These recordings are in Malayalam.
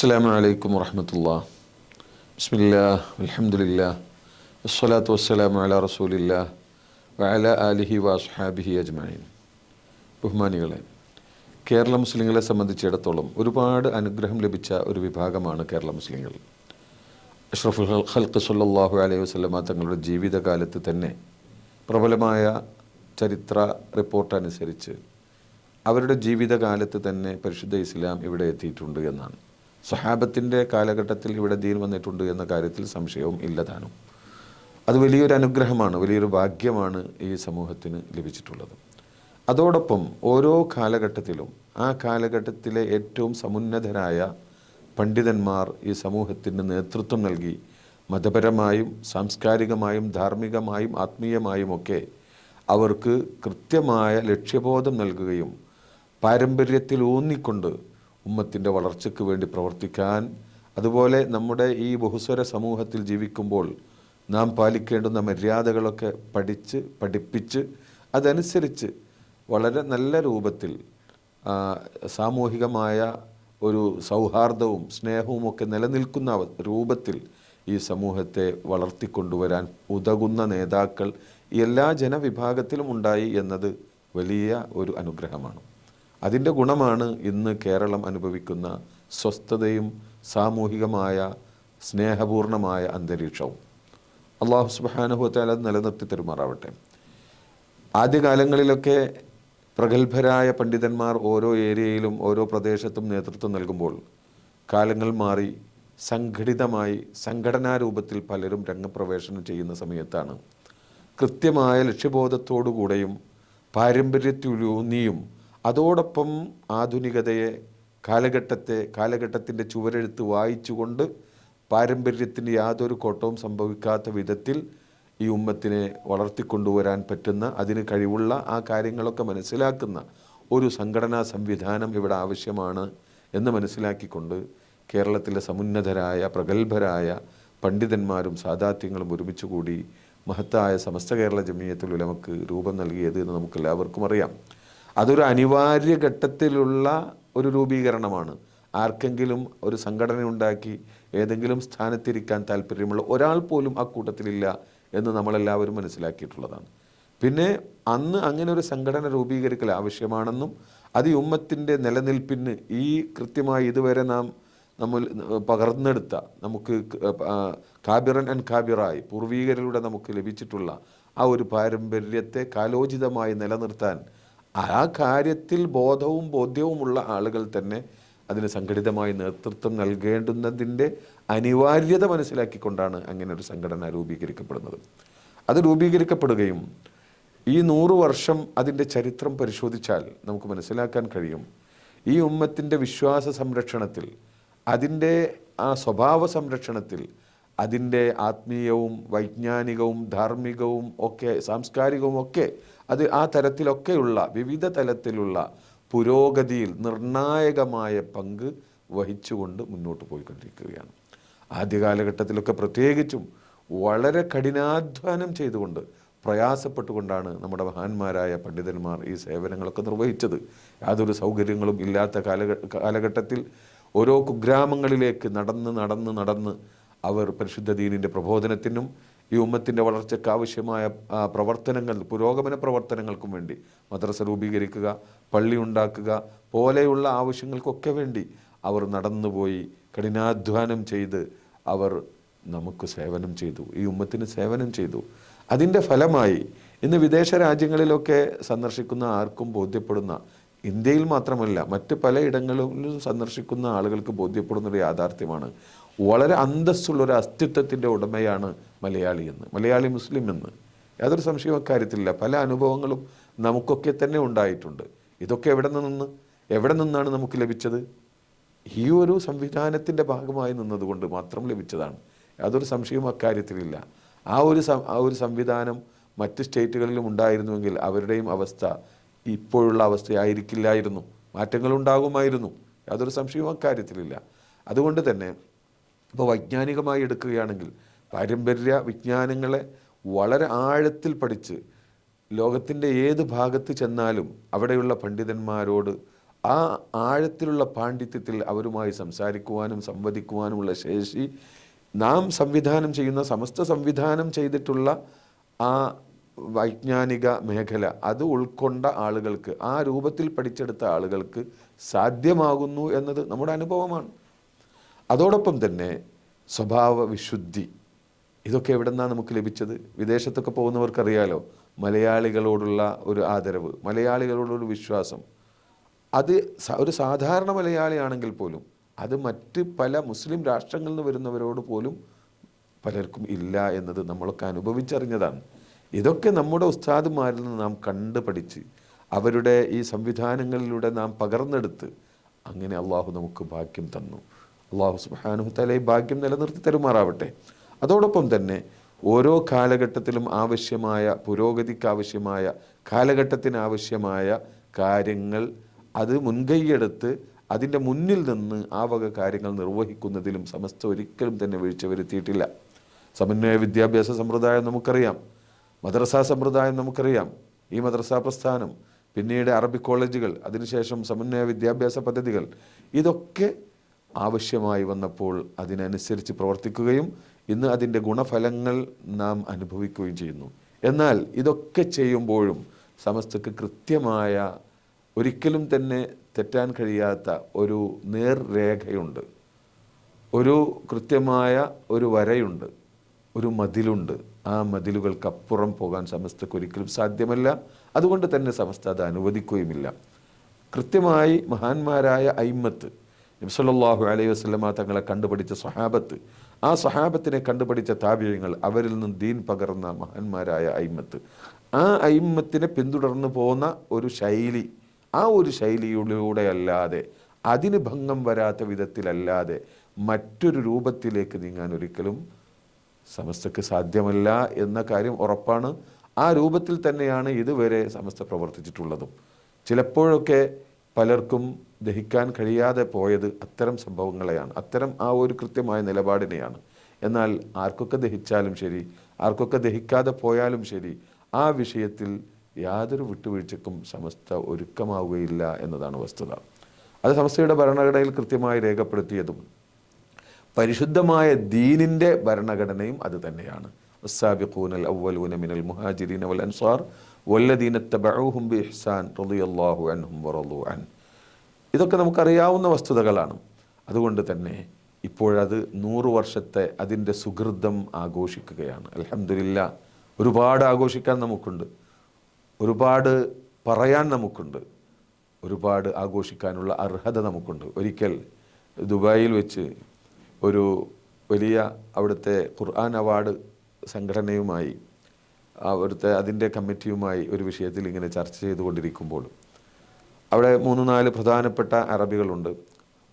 അസ്സാം വലൈക്കും വർഹമത്തുള്ള ബിസ്മില്ലാ അലഹമുല്ല വസ്സലാത്തു വസ്സലാം അല റസൂലില്ല വഅല അലിഹി വാസ്ഹാബിഹി അജ്മഈൻ. ബഹുമാനികളെ കേരള മുസ്ലിങ്ങളെ സംബന്ധിച്ചിടത്തോളം ഒരുപാട് അനുഗ്രഹം ലഭിച്ച ഒരു വിഭാഗമാണ് കേരള മുസ്ലിങ്ങൾ. അഷ്റഫുൽ ഹൽക്ക് സല്ലാഹു അലൈഹി വസ്ലമ തങ്ങളുടെ ജീവിതകാലത്ത് തന്നെ പ്രബലമായ ചരിത്ര റിപ്പോർട്ട് അനുസരിച്ച് അവരുടെ ജീവിതകാലത്ത് തന്നെ പരിശുദ്ധ ഇസ്ലാം ഇവിടെ എത്തിയിട്ടുണ്ട് എന്നാണ്. സഹാബത്തിന്റെ കാലഘട്ടത്തിൽ ഇവിടെ ദീൻ വന്നിട്ടുണ്ട് എന്ന കാര്യത്തിൽ സംശയവും ഇല്ലതാനും അത് വലിയൊരു അനുഗ്രഹമാണ് വലിയൊരു ഭാഗ്യമാണ് ഈ സമൂഹത്തിന് ലഭിച്ചിട്ടുള്ളത്. അതോടൊപ്പം ഓരോ കാലഘട്ടത്തിലും ആ കാലഘട്ടത്തിലെ ഏറ്റവും സമുന്നതരായ പണ്ഡിതന്മാർ ഈ സമൂഹത്തിന് നേതൃത്വം നൽകി മതപരമായും സാംസ്കാരികമായും ധാർമ്മികമായും ആത്മീയമായും ഒക്കെ അവർക്ക് കൃത്യമായ ലക്ഷ്യബോധം നൽകുകയും പാരമ്പര്യത്തിൽ ഊന്നിക്കൊണ്ട് ഉമ്മത്തിന്റെ വളർച്ചയ്ക്ക് വേണ്ടി പ്രവർത്തിക്കാൻ. അതുപോലെ നമ്മുടെ ഈ ബഹുസ്വര സമൂഹത്തിൽ ജീവിക്കുമ്പോൾ നാം പാലിക്കേണ്ടുന്ന മര്യാദകളൊക്കെ പഠിച്ച് പഠിപ്പിച്ച് അതനുസരിച്ച് വളരെ നല്ല രൂപത്തിൽ സാമൂഹികമായ ഒരു സൗഹാർദ്ദവും സ്നേഹവും ഒക്കെ നിലനിൽക്കുന്ന രൂപത്തിൽ ഈ സമൂഹത്തെ വളർത്തിക്കൊണ്ടുവരാൻ ഉതകുന്ന നേതാക്കൾ എല്ലാ ജനവിഭാഗത്തിലും ഉണ്ടായി എന്നത് വലിയ ഒരു അനുഗ്രഹമാണ്. അതിന്റെ ഗുണമാണ് ഇന്ന് കേരളം അനുഭവിക്കുന്ന സ്വസ്ഥതയും സാമൂഹികമായ സ്നേഹപൂർണമായ അന്തരീക്ഷവും. അള്ളാഹു സുബാനുഭവത്താൽ അത് നിലനിർത്തി തരുമാറാവട്ടെ. ആദ്യകാലങ്ങളിലൊക്കെ പ്രഗത്ഭരായ പണ്ഡിതന്മാർ ഓരോ ഏരിയയിലും ഓരോ പ്രദേശത്തും നേതൃത്വം നൽകുമ്പോൾ കാലങ്ങൾ മാറി സംഘടിതമായി സംഘടനാ രൂപത്തിൽ പലരും രംഗപ്രവേശനം ചെയ്യുന്ന സമയത്താണ് കൃത്യമായ ലക്ഷ്യബോധത്തോടുകൂടെയും പാരമ്പര്യത്തിലൂന്നിയും അതോടൊപ്പം ആധുനികതയെ കാലഘട്ടത്തെ കാലഘട്ടത്തിന്റെ ചുവരെഴുത്ത് വായിച്ചുകൊണ്ട് പാരമ്പര്യത്തിന് യാതൊരു കോട്ടവും സംഭവിക്കാത്ത വിധത്തിൽ ഈ ഉമ്മത്തിനെ വളർത്തിക്കൊണ്ടുവരാൻ പറ്റുന്ന അതിന് കഴിവുള്ള ആ കാര്യങ്ങളൊക്കെ മനസ്സിലാക്കുന്ന ഒരു സംഘടനാ സംവിധാനം ഇവിടെ ആവശ്യമാണ് എന്ന് മനസ്സിലാക്കിക്കൊണ്ട് കേരളത്തിലെ സമുന്നതരായ പ്രഗത്ഭരായ പണ്ഡിതന്മാരും സാധാത്യങ്ങളും ഒരുമിച്ച് കൂടി മഹത്തായ സമസ്ത കേരള ജമീയത്തിൽ ഉലമക്ക് രൂപം നൽകിയത് എന്ന് നമുക്ക് എല്ലാവർക്കും അറിയാം. അതൊരു അനിവാര്യ ഘട്ടത്തിലുള്ള ഒരു രൂപീകരണമാണ്. ആർക്കെങ്കിലും ഒരു സംഘടന ഉണ്ടാക്കി ഏതെങ്കിലും സ്ഥാനത്തിരിക്കാൻ താല്പര്യമുള്ള ഒരാൾ പോലും ആ കൂട്ടത്തിലില്ല എന്ന് നമ്മളെല്ലാവരും മനസ്സിലാക്കിയിട്ടുള്ളതാണ്. പിന്നെ അന്ന് അങ്ങനെ ഒരു സംഘടന രൂപീകരിക്കൽ ആവശ്യമാണെന്നും അത് ഉമ്മത്തിന്റെ നിലനിൽപ്പിന് ഈ കൃത്യമായി ഇതുവരെ നാം നമ്മൾ പകർന്നെടുത്ത നമുക്ക് കാബിറൻ ആൻഡ് കാബിറായി പൂർവീകരിലൂടെ നമുക്ക് ലഭിച്ചിട്ടുള്ള ആ ഒരു പാരമ്പര്യത്തെ കാലോചിതമായി നിലനിർത്താൻ ആ കാര്യത്തിൽ ബോധവും ബോധ്യവുമുള്ള ആളുകൾ തന്നെ അതിന് സംഘടിതമായി നേതൃത്വം നൽകേണ്ടുന്നതിന്റെ അനിവാര്യത മനസ്സിലാക്കിക്കൊണ്ടാണ് അങ്ങനെ ഒരു സംഘടന രൂപീകരിക്കപ്പെടുന്നത്. അത് രൂപീകരിക്കപ്പെടുകയും ഈ നൂറു വർഷം അതിന്റെ ചരിത്രം പരിശോധിച്ചാൽ നമുക്ക് മനസ്സിലാക്കാൻ കഴിയും. ഈ ഉമ്മത്തിന്റെ വിശ്വാസ സംരക്ഷണത്തിൽ അതിന്റെ ആ സ്വഭാവ സംരക്ഷണത്തിൽ അതിന്റെ ആത്മീയവും വൈജ്ഞാനികവും ധാർമ്മികവും ഒക്കെ സാംസ്കാരികവും ഒക്കെ അത് ആ തരത്തിലൊക്കെയുള്ള വിവിധ തലത്തിലുള്ള പുരോഗതിയിൽ നിർണായകമായ പങ്ക് വഹിച്ചുകൊണ്ട് മുന്നോട്ട് പോയിക്കൊണ്ടിരിക്കുകയാണ്. ആദ്യ കാലഘട്ടത്തിലൊക്കെ പ്രത്യേകിച്ചും വളരെ കഠിനാധ്വാനം ചെയ്തുകൊണ്ട് പ്രയാസപ്പെട്ടുകൊണ്ടാണ് നമ്മുടെ മഹാന്മാരായ പണ്ഡിതന്മാർ ഈ സേവനങ്ങളൊക്കെ നിർവഹിച്ചത്. യാതൊരു സൗകര്യങ്ങളും ഇല്ലാത്ത കാലഘ കാലഘട്ടത്തിൽ ഓരോ കുഗ്രാമങ്ങളിലേക്ക് നടന്ന് നടന്ന് നടന്ന് അവർ പരിശുദ്ധ ദീനിന്റെ പ്രബോധനത്തിനും ഈ ഉമ്മത്തിന്റെ വളർച്ചയ്ക്ക് ആവശ്യമായ പ്രവർത്തനങ്ങൾ പുരോഗമന പ്രവർത്തനങ്ങൾക്കും വേണ്ടി. മദ്രസ രൂപീകരിക്കുക പള്ളി ഉണ്ടാക്കുക പോലെയുള്ള ആവശ്യങ്ങൾക്കൊക്കെ വേണ്ടി അവർ നടന്നുപോയി കഠിനാധ്വാനം ചെയ്ത് അവർ നമുക്ക് സേവനം ചെയ്തു. ഈ ഉമ്മത്തിന് സേവനം ചെയ്തു. അതിന്റെ ഫലമായി ഇന്ന് വിദേശ രാജ്യങ്ങളിലൊക്കെ സന്ദർശിക്കുന്ന ആർക്കും ബോധ്യപ്പെടുന്ന ഇന്ത്യയിൽ മാത്രമല്ല മറ്റ് പലയിടങ്ങളിലും സന്ദർശിക്കുന്ന ആളുകൾക്ക് ബോധ്യപ്പെടുന്ന ഒരു യാഥാർത്ഥ്യമാണ് വളരെ അന്തസ്സുള്ള ഒരു അസ്തിത്വത്തിന്റെ ഉടമയാണ് മലയാളി എന്ന് മലയാളി മുസ്ലിം എന്ന്. യാതൊരു സംശയവും അക്കാര്യത്തിലില്ല. പല അനുഭവങ്ങളും നമുക്കൊക്കെ തന്നെ ഉണ്ടായിട്ടുണ്ട്. ഇതൊക്കെ എവിടെ നിന്ന് എവിടെ നിന്നാണ് നമുക്ക് ലഭിച്ചത്? ഈ ഒരു സംവിധാനത്തിന്റെ ഭാഗമായി നിന്നതുകൊണ്ട് മാത്രം ലഭിച്ചതാണ്. യാതൊരു സംശയവും അക്കാര്യത്തിലില്ല. ആ ഒരു ആ ഒരു സംവിധാനം മറ്റ് സ്റ്റേറ്റുകളിലും ഉണ്ടായിരുന്നുവെങ്കിൽ അവരുടെയും അവസ്ഥ ഇപ്പോഴുള്ള അവസ്ഥയായിരിക്കില്ലായിരുന്നു. മാറ്റങ്ങൾ ഉണ്ടാകുമായിരുന്നു യാതൊരു സംശയവും അക്കാര്യത്തിലില്ല. അതുകൊണ്ട് തന്നെ ഇപ്പോൾ വൈജ്ഞാനികമായി എടുക്കുകയാണെങ്കിൽ പാരമ്പര്യ വിജ്ഞാനങ്ങളെ വളരെ ആഴത്തിൽ പഠിച്ച് ലോകത്തിന്റെ ഏത് ഭാഗത്ത് ചെന്നാലും അവിടെയുള്ള പണ്ഡിതന്മാരോട് ആ ആഴത്തിലുള്ള പാണ്ഡിത്യത്തിൽ അവരുമായി സംസാരിക്കുവാനും സംവദിക്കുവാനുമുള്ള ശേഷി നാം സംവിധാനം ചെയ്യുന്ന സമസ്ത സംവിധാനം ചെയ്തിട്ടുള്ള ആ വൈജ്ഞാനിക മേഖല അത് ഉൾക്കൊണ്ട ആളുകൾക്ക് ആ രൂപത്തിൽ പഠിച്ചെടുത്ത ആളുകൾക്ക് സാധ്യമാകുന്നു എന്നത് നമ്മുടെ അനുഭവമാണ്. അതോടൊപ്പം തന്നെ സ്വഭാവ വിശുദ്ധി ഇതൊക്കെ എവിടെ നിന്നാണ് നമുക്ക് ലഭിച്ചത്? വിദേശത്തൊക്കെ പോകുന്നവർക്കറിയാലോ മലയാളികളോടുള്ള ഒരു ആദരവ് മലയാളികളോടൊരു വിശ്വാസം. അത് ഒരു സാധാരണ മലയാളിയാണെങ്കിൽ പോലും അത് മറ്റ് പല മുസ്ലിം രാഷ്ട്രങ്ങളിൽ നിന്ന് വരുന്നവരോട് പോലും പലർക്കും ഇല്ല എന്നത് നമ്മളൊക്കെ അനുഭവിച്ചറിഞ്ഞതാണ്. ഇതൊക്കെ നമ്മുടെ ഉസ്താദുമാരിൽ നിന്ന് നാം കണ്ട് പഠിച്ച് അവരുടെ ഈ സംവിധാനങ്ങളിലൂടെ നാം പകർന്നെടുത്ത് അങ്ങനെ അള്ളാഹു നമുക്ക് ഭാഗ്യം തന്നു. അള്ളാഹു സുബാനുഹത്തല ഈ ഭാഗ്യം നിലനിർത്തി തരുമാറാവട്ടെ. അതോടൊപ്പം തന്നെ ഓരോ കാലഘട്ടത്തിലും ആവശ്യമായ പുരോഗതിക്ക് ആവശ്യമായ കാലഘട്ടത്തിന് ആവശ്യമായ കാര്യങ്ങൾ അത് മുൻകൈയെടുത്ത് അതിന്റെ മുന്നിൽ നിന്ന് ആ വക കാര്യങ്ങൾ നിർവഹിക്കുന്നതിലും സമസ്ത ഒരിക്കലും തന്നെ വീഴ്ച വരുത്തിയിട്ടില്ല. സമന്വയ വിദ്യാഭ്യാസ സമ്പ്രദായം നമുക്കറിയാം. മദ്രസാ സമ്പ്രദായം നമുക്കറിയാം. ഈ മദ്രസാ പ്രസ്ഥാനം പിന്നീട് അറബി കോളേജുകൾ അതിനുശേഷം സമന്വയ വിദ്യാഭ്യാസ പദ്ധതികൾ ഇതൊക്കെ ആവശ്യമായി വന്നപ്പോൾ അതിനനുസരിച്ച് പ്രവർത്തിക്കുകയും ഇന്ന് അതിന്റെ ഗുണഫലങ്ങൾ നാം അനുഭവിക്കുകയും ചെയ്യുന്നു. എന്നാൽ ഇതൊക്കെ ചെയ്യുമ്പോഴും സമസ്തക്ക് കൃത്യമായ ഒരിക്കലും തന്നെ തെറ്റാൻ കഴിയാത്ത ഒരു നേർരേഖയുണ്ട്. ഒരു കൃത്യമായ ഒരു വരയുണ്ട്. ഒരു മതിലുണ്ട്. ആ മതിലുകൾക്കപ്പുറം പോകാൻ സമസ്തക്ക് ഒരിക്കലും സാധ്യമല്ല. അതുകൊണ്ട് തന്നെ സമസ്ത അത് അനുവദിക്കുകയുമില്ല. കൃത്യമായി മഹാന്മാരായ ഐമ്മത്ത് നബ്സല്ലാഹു അലൈഹി വസ്ലമ തങ്ങളെ കണ്ടുപഠിച്ച സഹാബത്ത് ആ സഹാബത്തിനെ കണ്ടുപഠിച്ച താപ്യങ്ങൾ അവരിൽ നിന്ന് ദീൻ പകർന്ന മഹാന്മാരായ അയിമത്ത്. ആ അയിമത്തിനെ പിന്തുടർന്നു പോകുന്ന ഒരു ശൈലി ആ ഒരു ശൈലിയിലൂടെ അല്ലാതെ അതിന് ഭംഗം വരാത്ത വിധത്തിലല്ലാതെ മറ്റൊരു രൂപത്തിലേക്ക് നീങ്ങാൻ ഒരിക്കലും സമസ്തക്ക് സാധ്യമല്ല എന്ന കാര്യം ഉറപ്പാണ്. ആ രൂപത്തിൽ തന്നെയാണ് ഇതുവരെ സമസ്ത പ്രവർത്തിച്ചിട്ടുള്ളതും. ചിലപ്പോഴൊക്കെ പലർക്കും ദഹിക്കാൻ കഴിയാതെ പോയത് അത്തരം സംഭവങ്ങളെയാണ്. അത്തരം ആ ഒരു കൃത്യമായ നിലപാടിനെയാണ്. എന്നാൽ ആർക്കൊക്കെ ദഹിച്ചാലും ശരി ആർക്കൊക്കെ ദഹിക്കാതെ പോയാലും ശരി ആ വിഷയത്തിൽ യാതൊരു വിട്ടുവീഴ്ചക്കും സമസ്ത ഒരുക്കമാവുകയില്ല എന്നതാണ് വസ്തുത. അത് സമസ്തയുടെ ഭരണഘടനയിൽ കൃത്യമായി രേഖപ്പെടുത്തിയതും പരിശുദ്ധമായ ദീനിന്റെ ഭരണഘടനയും അത് തന്നെയാണ്. والسابقون الأولون من المهاجرين والأنصار والذين اتبعوهم بإحسان رضي الله عنهم ورضوا عنه ഇതൊക്കെ നമുക്കറിയാവുന്ന വസ്തുതകളാണ് അതുകൊണ്ട് തന്നെ ഇപ്പോഴത് നൂറ് വർഷത്തെ അതിൻ്റെ സുഹൃതം ആഘോഷിക്കുകയാണ് അലഹമില്ല ഒരുപാട് ആഘോഷിക്കാൻ നമുക്കുണ്ട് ഒരുപാട് പറയാൻ നമുക്കുണ്ട് ഒരുപാട് ആഘോഷിക്കാനുള്ള അർഹത നമുക്കുണ്ട് ഒരിക്കൽ ദുബായിൽ വെച്ച് ഒരു വലിയ അവിടുത്തെ ഖുർആൻ അവാർഡ് സംഘടനയുമായി അവിടുത്തെ അതിന്റെ കമ്മിറ്റിയുമായി ഒരു വിഷയത്തിൽ ഇങ്ങനെ ചർച്ച ചെയ്തുകൊണ്ടിരിക്കുമ്പോൾ അവിടെ മൂന്ന് നാല് പ്രധാനപ്പെട്ട അറബികളുണ്ട്.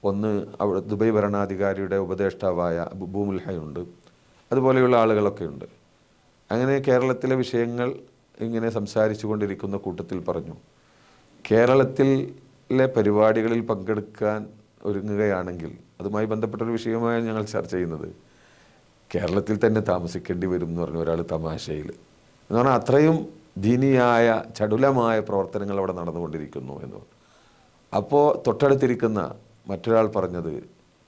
ഒന്ന് അവിടെ ദുബൈ ഭരണാധികാരിയുടെ ഉപദേഷ്ടാവായ ഭൂമുൽഹയുണ്ട് അതുപോലെയുള്ള ആളുകളൊക്കെ ഉണ്ട്. അങ്ങനെ കേരളത്തിലെ വിഷയങ്ങൾ ഇങ്ങനെ സംസാരിച്ചു കൊണ്ടിരിക്കുന്ന കൂട്ടത്തിൽ പറഞ്ഞു. കേരളത്തിലെ പരിപാടികളിൽ പങ്കെടുക്കാൻ ഒരുങ്ങുകയാണെങ്കിൽ അതുമായി ബന്ധപ്പെട്ടൊരു വിഷയമാണ് ഞങ്ങൾ ചർച്ച ചെയ്യുന്നത് കേരളത്തിൽ തന്നെ താമസിക്കേണ്ടി വരും എന്ന് പറഞ്ഞ ഒരാൾ തമാശയിൽ എന്ന് പറഞ്ഞാൽ അത്രയും ദീനിയായ ചടുലമായ പ്രവർത്തനങ്ങൾ അവിടെ നടന്നുകൊണ്ടിരിക്കുന്നു എന്ന് പറഞ്ഞു. അപ്പോൾ തൊട്ടടുത്തിരിക്കുന്ന മറ്റൊരാൾ പറഞ്ഞത്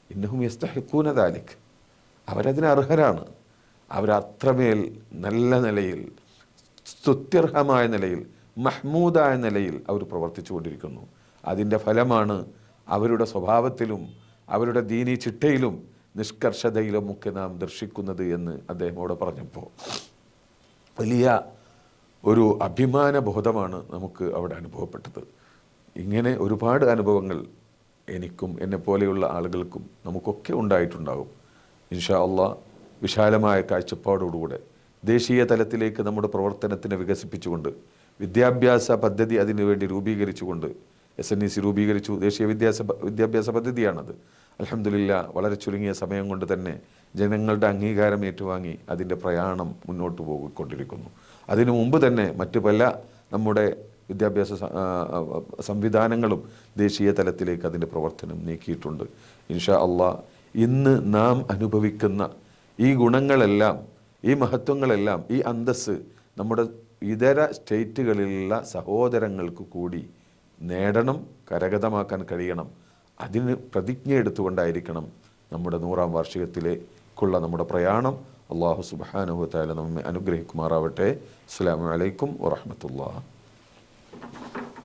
ഇന്നഹും യസ്തഹിക്കൂന താലിക് അവരതിന് അർഹരാണ്. അവരത്രമേൽ നല്ല നിലയിൽ സ്തുത്യർഹമായ നിലയിൽ മഹ്മൂദായ നിലയിൽ അവർ പ്രവർത്തിച്ചു കൊണ്ടിരിക്കുന്നു അതിന്റെ ഫലമാണ് അവരുടെ സ്വഭാവത്തിലും അവരുടെ ദീനീ ചിട്ടയിലും നിഷ്കർഷതയിലും ഒക്കെ നാം ദർശിക്കുന്നത് എന്ന് അദ്ദേഹം അവിടെ പറഞ്ഞപ്പോൾ വലിയ ഒരു അഭിമാന ബോധമാണ് നമുക്ക് അവിടെ അനുഭവപ്പെട്ടത്. ഇങ്ങനെ ഒരുപാട് അനുഭവങ്ങൾ എനിക്കും എന്നെ പോലെയുള്ള ആളുകൾക്കും നമുക്കൊക്കെ ഉണ്ടായിട്ടുണ്ടാകും. ഇൻഷാ അള്ളാ വിശാലമായ കാഴ്ചപ്പാടോടുകൂടെ ദേശീയ തലത്തിലേക്ക് നമ്മുടെ പ്രവർത്തനത്തിനെ വികസിപ്പിച്ചുകൊണ്ട് വിദ്യാഭ്യാസ പദ്ധതി അതിനുവേണ്ടി രൂപീകരിച്ചുകൊണ്ട് എസ് എൻ ഇ സി രൂപീകരിച്ചു. ദേശീയ വിദ്യാഭ്യാസ വിദ്യാഭ്യാസ പദ്ധതിയാണത്. അലഹമില്ല വളരെ ചുരുങ്ങിയ സമയം കൊണ്ട് തന്നെ ജനങ്ങളുടെ അംഗീകാരം ഏറ്റുവാങ്ങി അതിന്റെ പ്രയാണം മുന്നോട്ട് പോയിക്കൊണ്ടിരിക്കുന്നു. അതിനു മുമ്പ് തന്നെ മറ്റു പല നമ്മുടെ വിദ്യാഭ്യാസ സംവിധാനങ്ങളും ദേശീയ തലത്തിലേക്ക് അതിന്റെ പ്രവർത്തനം നീക്കിയിട്ടുണ്ട്. ഇൻഷാ അള്ളാ ഇന്ന് നാം അനുഭവിക്കുന്ന ഈ ഗുണങ്ങളെല്ലാം ഈ മഹത്വങ്ങളെല്ലാം ഈ അന്തസ് നമ്മുടെ ഇതര സ്റ്റേറ്റുകളിലുള്ള സഹോദരങ്ങൾക്ക് കൂടി നേടണം കരഗതമാക്കാൻ കഴിയണം. അതിന് പ്രതിജ്ഞ എടുത്തുകൊണ്ടായിരിക്കണം നമ്മുടെ നൂറാം വാർഷികത്തിലേക്കുള്ള നമ്മുടെ പ്രയാണം. അള്ളാഹു സുബാനുഭവത്തായാലും നമ്മെ അനുഗ്രഹിക്കുമാറാവട്ടെ. അസ്സാം വലൈക്കും വാഹമത്തല്ലാ